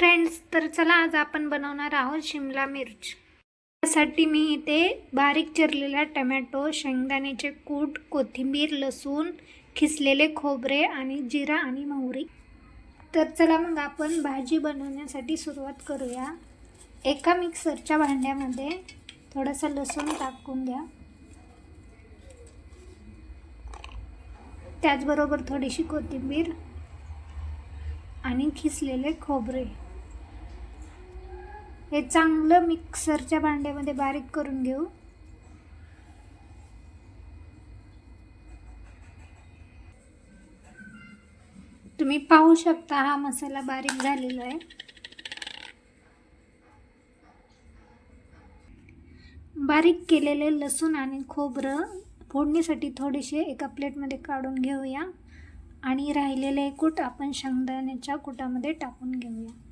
Friends तर चला आज आपण बनवणार आहोत शिमला मिर्च. त्यासाठी मी इथे बारीक चिरलेला टमॅटो शेंगदाण्याचे कूट कोथिंबीर लसूण खिसलेले खोबरे आणि जिरा आणि मोहरी. तर चला मग आपण भाजी बनवण्यासाठी सुरुवात करूया. एका मिक्सरच्या भांड्यामध्ये थोडासा लसूण टाकून द्या. त्याचबरोबर थोडीशी कोथिंबीर आणि खिसलेले खोबरे. हे चांगलं मिक्सरच्या भांड्यामध्ये बारीक करून घेऊ. तुम्ही पाहू शकता हा मसाला बारीक झालेला आहे. बारीक केलेले लसूण आणि खोबरं फोडणीसाठी थोडेसे एका प्लेटमध्ये काढून घेऊया. आणि राहिलेले कूट आपण शेंगदाण्याच्या कुटामध्ये टाकून घेऊया.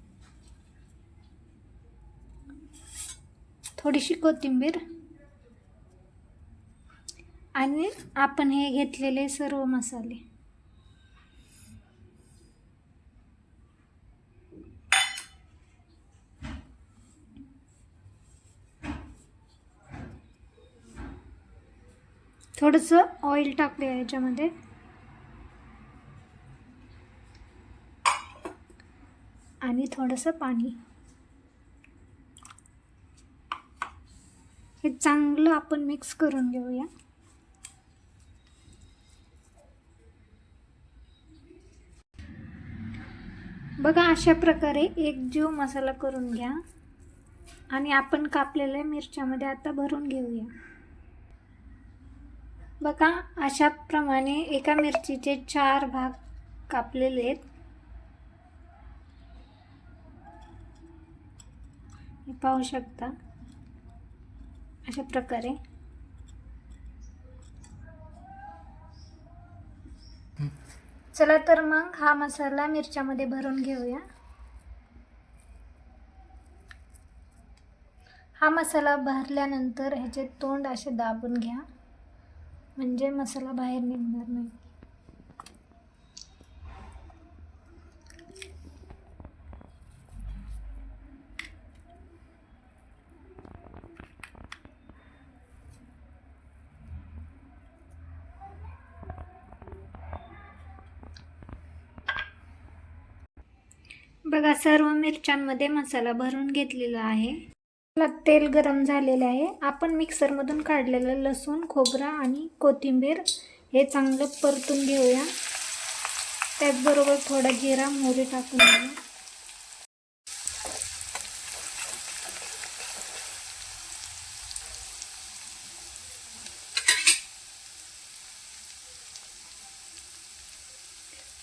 थोडीशी कोथिंबीर आणि आपण हे घेतलेले सर्व मसाले. थोडंसं ऑइल टाकूया याच्यामध्ये. आणि थोडंसं पाणी. हे चांगलं आपण मिक्स करून घेऊया. बघा अशा प्रकारे एक जीव मसाला करून घ्या. आणि आपण कापलेल्या मिरच्यामध्ये आता भरून घेऊया. बघा अशा प्रमाणे एका मिरचीचे चार भाग कापलेले आहेत. पाहू शकता. अशा प्रकारे. चला तर मग हा मसाला मिरच्यामध्ये भरून घेऊया. हा मसाला भरल्यानंतर ह्याचे तोंड असे दाबून घ्या. म्हणजे मसाला बाहेर निघणार नाही. बघा सर्व मिरच्यांमध्ये मसाला भरून घेतलेला आहे. तेल गरम झालेलं आहे. आपण मिक्सरमधून काढलेलं लसूण खोबरा आणि कोथिंबीर हे चांगलं परतून घेऊया. त्याचबरोबर थोडा जिरा मोहरी टाकून घेऊया.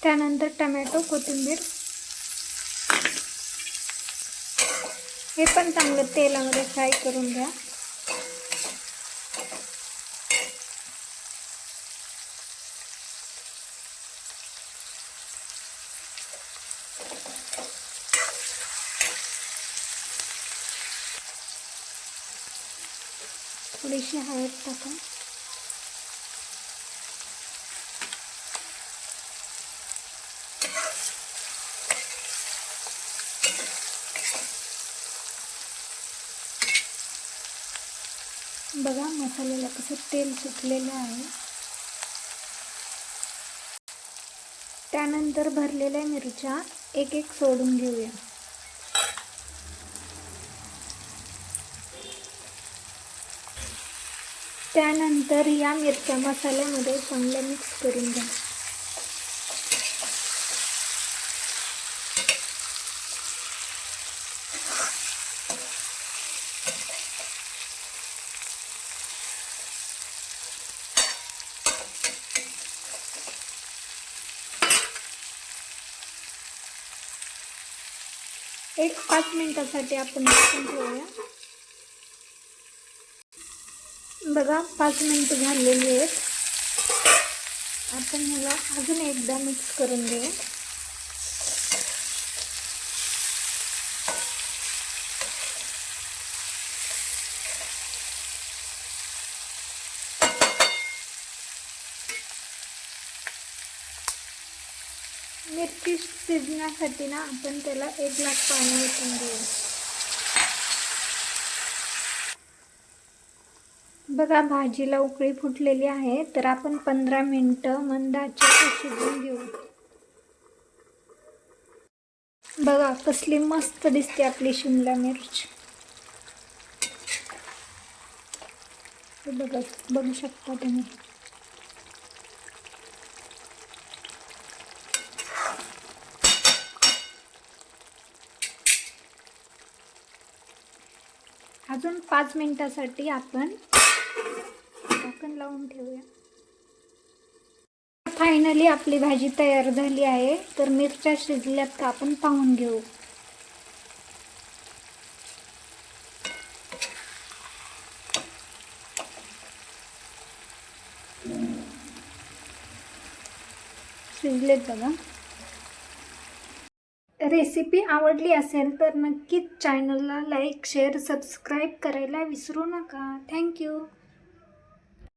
त्यानंतर टमॅटो कोथिंबीर हे पण चांगलं तेलामध्ये फ्राय करून घ्या. थोडीशी हळद टाका. बघा मसाल्याला कसं तेल सुटलेलं आहे. त्यानंतर भरलेल्या मिरच्या एक एक सोडून घेऊया. त्यानंतर या मिरच्या मसाल्यामध्ये चांगल्या मिक्स करून घ्या. एक पाच मिनटासाठी आपण झाकून ठेवूया. बघा पाच मिनटं झालेली आहेत. आपण ह्याला अजून एकदा मिक्स करून घेऊ. मिरची शिजण्यासाठी ना आपण त्याला एक ग्लास पाणी ओतून देऊ बघा भाजीला उकळी फुटलेली आहे तर आपण पंधरा मिनटं मंदाच्या शिजवून घेऊ. बघा कसली मस्त दिसते आपली शिमला मिरच. बघा बघू शकता तुम्ही. अजून पाच मिनिटासाठी आपण झाकण लावून ठेवूया. फायनली आपली भाजी तयार झाली आहे. तर मिरच्या शिजल्यात का आपण पाहून घेऊ. शिजलेत बघा. रेसिपी आवडली असेल तर नक्कीच चॅनलला लाईक शेअर सबस्क्राईब करायला विसरू नका. थँक्यू